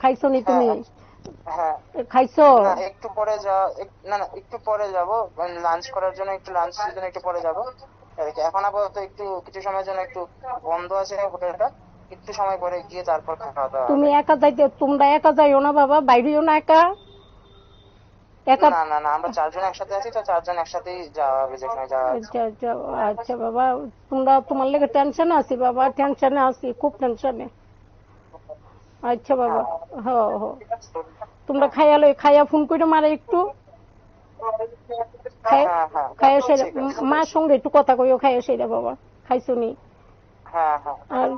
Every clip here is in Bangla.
খাইছো নি তুমি? হ্যাঁ খাইছো? না একটু পরে যা না না একটু পরে যাব। লাঞ্চ করার জন্য একটু লাঞ্চের জন্য একটু পরে যাব। এখন আপাতত একটু কিছু সময়ের জন্য একটু বন্ধ আছে হোটেলটা। একটু সময় পরে গিয়ে তারপর খাওয়া দাওয়া তুমি একা যাইতে তোমরা একা যাইও না বাবা বাইরেও না একা? একা না না না আমরা চারজন একসাথে আছি তো চারজন একসাথেই যাওয়া হবে যেখানে যাওয়া। আচ্ছা আচ্ছা আচ্ছা বাবা তোমরা তোমার লেগে টেনশনে আছি বাবা টেনশনে আছি খুব টেনশনে আচ্ছা বাবা। হ হ তোমরা খাইয়া লই খাইয়া ফোন করে মারে একটু। হ্যাঁ হ্যাঁ খাইয়া সেরে মার সঙ্গে একটু কথা কইও খাইয়া সেরে বাবা। খাইছো নি? হ্যাঁ হ্যাঁ। আর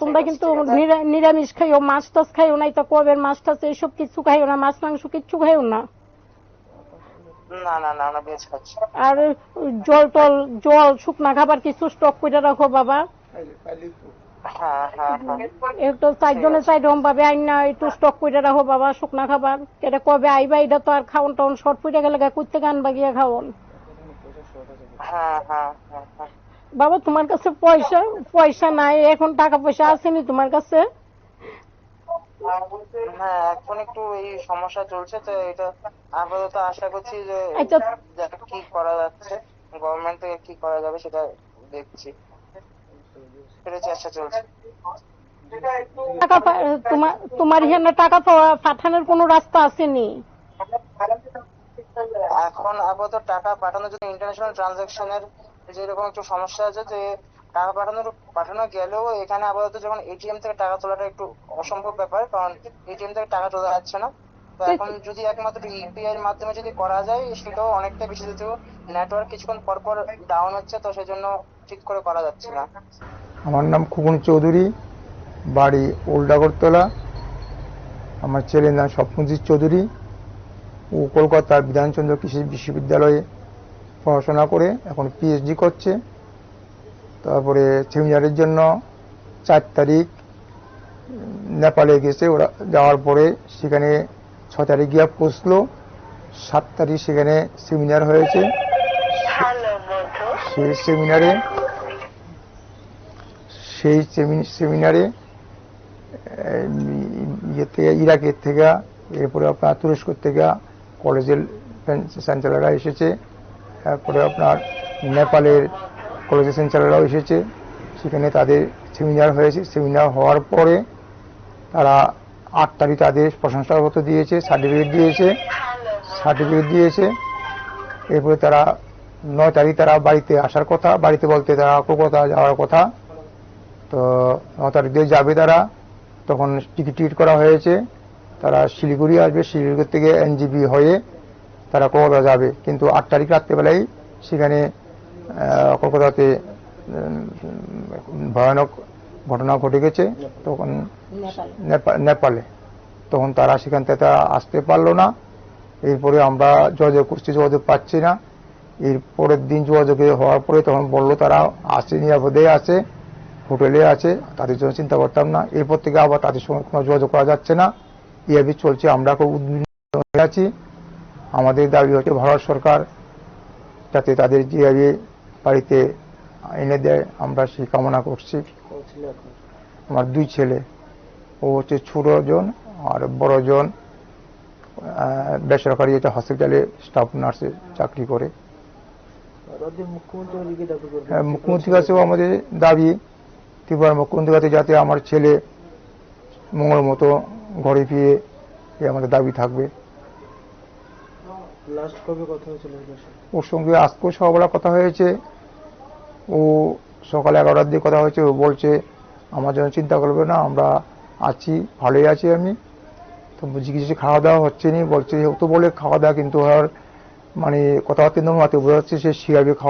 তোমরা কিন্তু নিরা- নিরামিষ খাইও মাছ টাছ খাইও নাই তো কবের মাছ টাছ এইসব কিছু খাইও না মাছ মাংস কিচ্ছু খাইও না। না না না আর জল টল জল শুকনা খাবার কিছু স্টক করে রাখো বাবা। হ্যাঁ হ্যাঁ হ্যাঁ একটু চারজনে চাররকম ভাবে আইন না একটু স্টক করে রাখো বাবা শুকনা খাবার। এটা কবে আইবা এটা তো আর খাওন টাউন শর্ট পড়ে গেলে করতে গান বাগিয়ে খাওন। হ্যাঁ হ্যাঁ হ্যাঁ হ্যাঁ। বাবা তোমার কাছে পয়সা পয়সা নাই এখন টাকা পয়সা আসেনি তোমার কাছে? হ্যাঁ এখন একটু এই সমস্যা চলছে তো এটা আপাতত আশা করছি যে আচ্ছা। কি করা যাচ্ছে গভর্নমেন্ট থেকে কি করা যাবে সেটা দেখছি। চেষ্টা চলছে। টাকা তোমার তোমার এখানে টাকা পাঠানোর কোনো রাস্তা আসেনি? এখন আপাতত টাকা পাঠানোর জন্য ইন্টারন্যাশনাল ট্রানজাকশনের যেরকম একটু সমস্যা আছে যে টাকা পাঠানোর পাঠানো গেলেও এখানে আপাতত যখন এটিএম থেকে টাকা তোলাটা একটু অসম্ভব ব্যাপার কারণ এটিএম থেকে টাকা তোলা যাচ্ছে না। তো এখন যদি একমাত্র ইউপিআই এর মাধ্যমে যদি করা যায় সেটাও অনেকটা বেশি যেহেতু নেটওয়ার্ক কিছুক্ষণ পর পর ডাউন হচ্ছে তো সেই জন্য ঠিক করে করা যাচ্ছে না। আমার নাম খুকুন চৌধুরী বাড়ি ওল্ড আগরতলা। আমার ছেলের নাম স্বপ্নজিৎ চৌধুরী। ও কলকাতার বিধানচন্দ্র কৃষি বিশ্ববিদ্যালয়ে পড়াশোনা করে এখন পিএইচডি করছে। তারপরে সেমিনারের জন্য চার তারিখ নেপালে গেছে। ওরা যাওয়ার পরে সেখানে ছ তারিখ গিয়ে পৌঁছলো। সাত তারিখ সেখানে সেমিনার হয়েছে। সেই সেমিনারে সেই সেমি- সেমিনারে ইয়ে থেকে ইরাকের থেকে এরপরে আপনার তুরস্ক থেকে কলেজের সেন্টাররা এসেছে। তারপরে আপনার নেপালের কলেজের সেন্টাররাও এসেছে। সেখানে তাদের সেমিনার হয়েছে। সেমিনার হওয়ার পরে তারা আট তারিখ তাদের প্রশংসাপত্র দিয়েছে, সার্টিফিকেট দিয়েছে সার্টিফিকেট দিয়েছে। এরপরে তারা নয় তারিখ তারা বাড়িতে আসার কথা, বাড়িতে বলতে তারা কলকাতা যাওয়ার কথা। তো নয় তারিখ দিয়ে যাবে তারা। তখন টিকিট টিকিট করা হয়েছে। তারা শিলিগুড়ি আসবে, শিলিগুড়ি থেকে এনজিবি হয়ে তারা কলকাতা যাবে। কিন্তু আট তারিখ রাত্রেবেলায় সেখানে কলকাতাতে ভয়ানক ঘটনা ঘটে গেছে তখন নেপা- নেপালে। তখন তারা সেখান থেকে তারা আসতে পারল না। এরপরে আমরা যোগাযোগ করছি যোগাযোগ পাচ্ছি না। এর পরের দিন যোগাযোগ হওয়ার পরে তখন বলল তারা আসে নিরাপদে আছে হোটেলে আছে তাদের জন্য চিন্তা করতাম না। এরপর থেকে আবার তাদের সঙ্গে কোনো যোগাযোগ করা যাচ্ছে না। এভাবে চলছে আমরা খুব উদ্বিগ্ন হয়ে আছি। আমাদের দাবি হচ্ছে ভারত সরকার যাতে তাদের যেভাবে বাড়িতে এনে দেয় আমরা সেই কামনা করছি। আমার দুই ছেলে ও হচ্ছে ছোট জন আর বড় জন। বেসরকারি একটা হসপিটালে স্টাফ নার্সে চাকরি করে। হ্যাঁ, মুখ্যমন্ত্রীর কাছেও আমাদের দাবি ত্রিপুরার মুখ্যমন্ত্রীর কাছে যাতে আমার ছেলে মঙ্গল মতো ঘরে ফিরে এ আমাদের দাবি থাকবে। ওর সঙ্গে আজকেও সকালবেলা কথা হয়েছে। ও সকাল এগারোটার দিকে কথা হয়েছে, ও বলছে, আমার জন্য চিন্তা করবে না, আমরা আছি, ভালোই আছি আমি। তো বুঝি কিছু খাওয়া দাওয়া হচ্ছে নি। বলছে, ও তো বলে খাওয়া দাওয়া কিন্তু আর মানে কথাবার্তা নর্মাতে বোঝা যাচ্ছে, সে শিয়াবে খাওয়া